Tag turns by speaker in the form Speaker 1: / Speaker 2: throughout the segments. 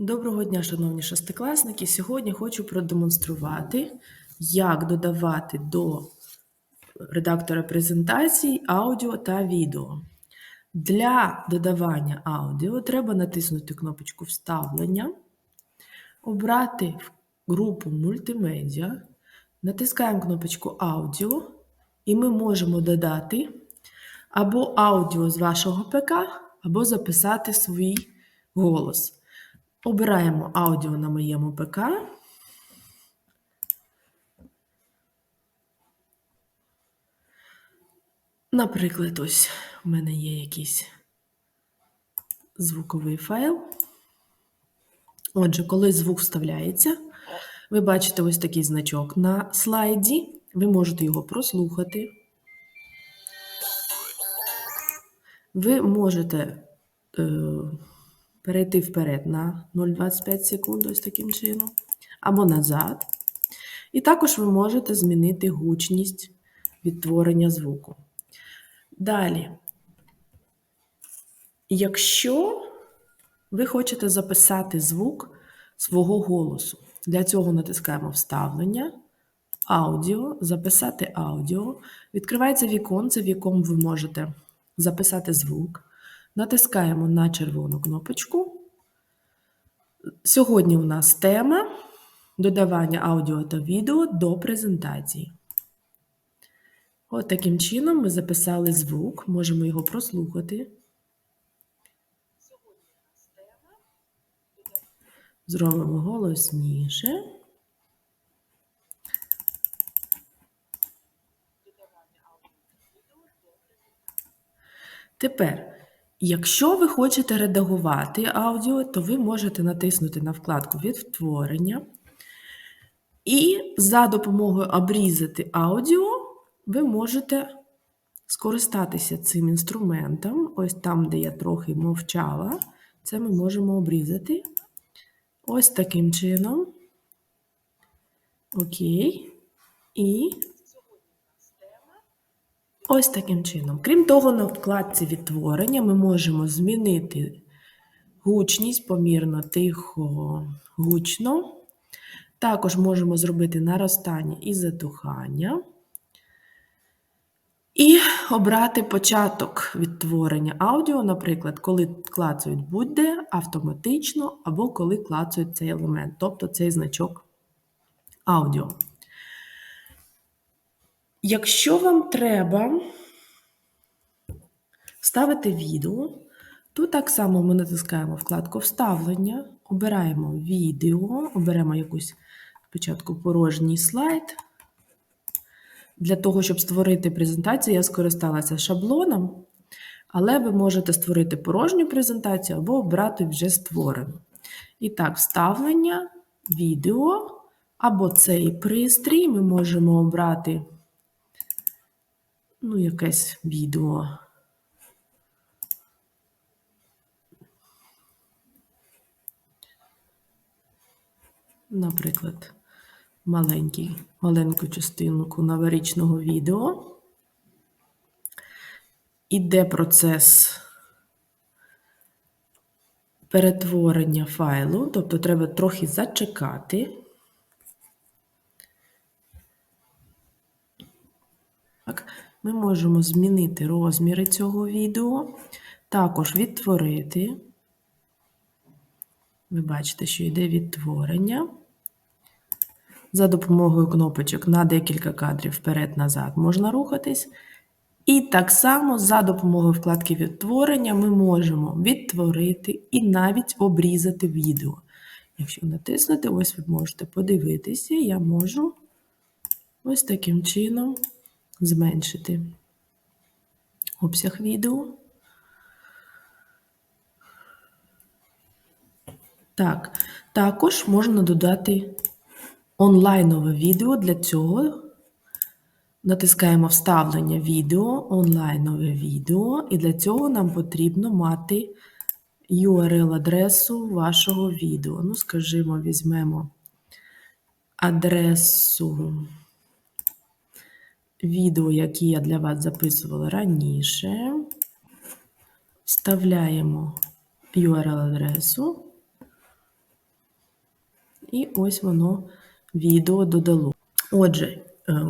Speaker 1: Доброго дня, шановні шестикласники. Сьогодні хочу продемонструвати, як додавати до редактора презентацій аудіо та відео. Для додавання аудіо треба натиснути кнопочку Вставлення, обрати групу мультимедіа, натискаємо кнопочку Аудіо, і ми можемо додати або аудіо з вашого ПК, або записати свій голос. Обираємо аудіо на моєму ПК. Наприклад, ось у мене є якийсь звуковий файл. Отже, коли звук вставляється, ви бачите ось такий значок на слайді. Ви можете його прослухати. Ви можете. Е перейти вперед на 0,25 секунд, ось таким чином, або назад. І також ви можете змінити гучність відтворення звуку. Далі, якщо ви хочете записати звук свого голосу, для цього натискаємо Вставлення, аудіо, записати аудіо. Відкривається віконце, в якому ви можете записати звук. Натискаємо на червону кнопочку. Сьогодні у нас тема додавання аудіо та відео до презентації. От таким чином ми записали звук, можемо його прослухати. Зробимо голосніше. Тепер Якщо ви хочете редагувати аудіо, то ви можете натиснути на вкладку Відтворення. І за допомогою обрізати аудіо ви можете скористатися цим інструментом. Ось там, де я трохи мовчала, це ми можемо обрізати. Ось таким чином. Окей. І Ось таким чином. Крім того, на вкладці відтворення ми можемо змінити гучність помірно, тихо, гучно. Також можемо зробити наростання і затухання. І обрати початок відтворення аудіо, наприклад, коли клацають будь-де автоматично, або коли клацають цей елемент, тобто цей значок аудіо. Якщо вам треба ставити відео, то так само ми натискаємо вкладку Вставлення, обираємо відео, оберемо якусь спочатку порожній слайд. Для того, щоб створити презентацію, я скористалася шаблоном, але ви можете створити порожню презентацію або обрати вже створену. І так, вставлення, відео або цей пристрій ми можемо обрати ну, якесь відео. Наприклад, маленький, маленьку частинку новорічного відео. Іде процес перетворення файлу, тобто треба трохи зачекати. Так. Ми можемо змінити розміри цього відео, також відтворити. Ви бачите, що йде відтворення. За допомогою кнопочок на декілька кадрів вперед-назад можна рухатись. І так само за допомогою вкладки відтворення ми можемо відтворити і навіть обрізати відео. Якщо натиснути, ось ви можете подивитися, я можу ось таким чином зменшити обсяг відео. Так, також можна додати онлайнове відео. Для цього натискаємо вставлення відео, онлайнове відео, і для цього нам потрібно мати URL-адресу вашого відео. Ну, скажімо, візьмемо адресу відео, які я для вас записувала раніше. Вставляємо URL-адресу. І ось воно відео додало. Отже, е,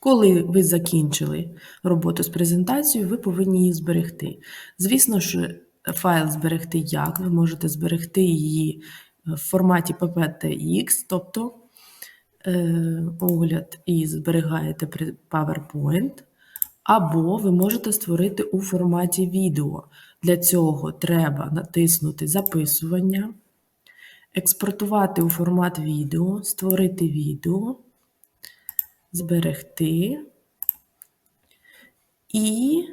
Speaker 1: коли ви закінчили роботу з презентацією, ви повинні її зберегти. Звісно, що файл зберегти як? Ви можете зберегти її в форматі PPTX, тобто е, огляд і зберігаєте при- PowerPoint, або ви можете створити у форматі відео. Для цього треба натиснути Записування, експортувати у формат відео, створити відео, зберегти. І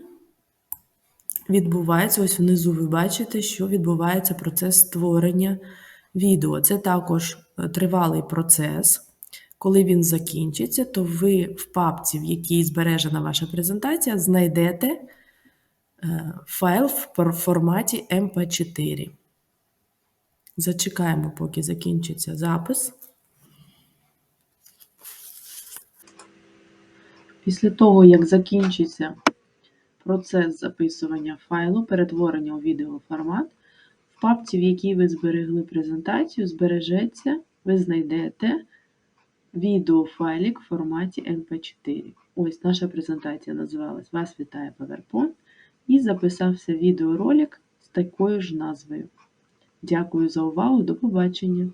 Speaker 1: відбувається, ось внизу ви бачите, що відбувається процес створення відео. Це також е, тривалий процес. Коли він закінчиться, то ви в папці, в якій збережена ваша презентація, знайдете е, файл в форматі MP4. Зачекаємо, поки закінчиться запис. Після того, як закінчиться процес записування файлу, перетворення у відеоформат, в папці, в якій ви зберегли презентацію, збережеться, ви знайдете відеофайлик в форматі MP4. Ось наша презентація називалась Вас вітає PowerPoint і записався відеоролик з такою ж назвою. Дякую за увагу, до побачення!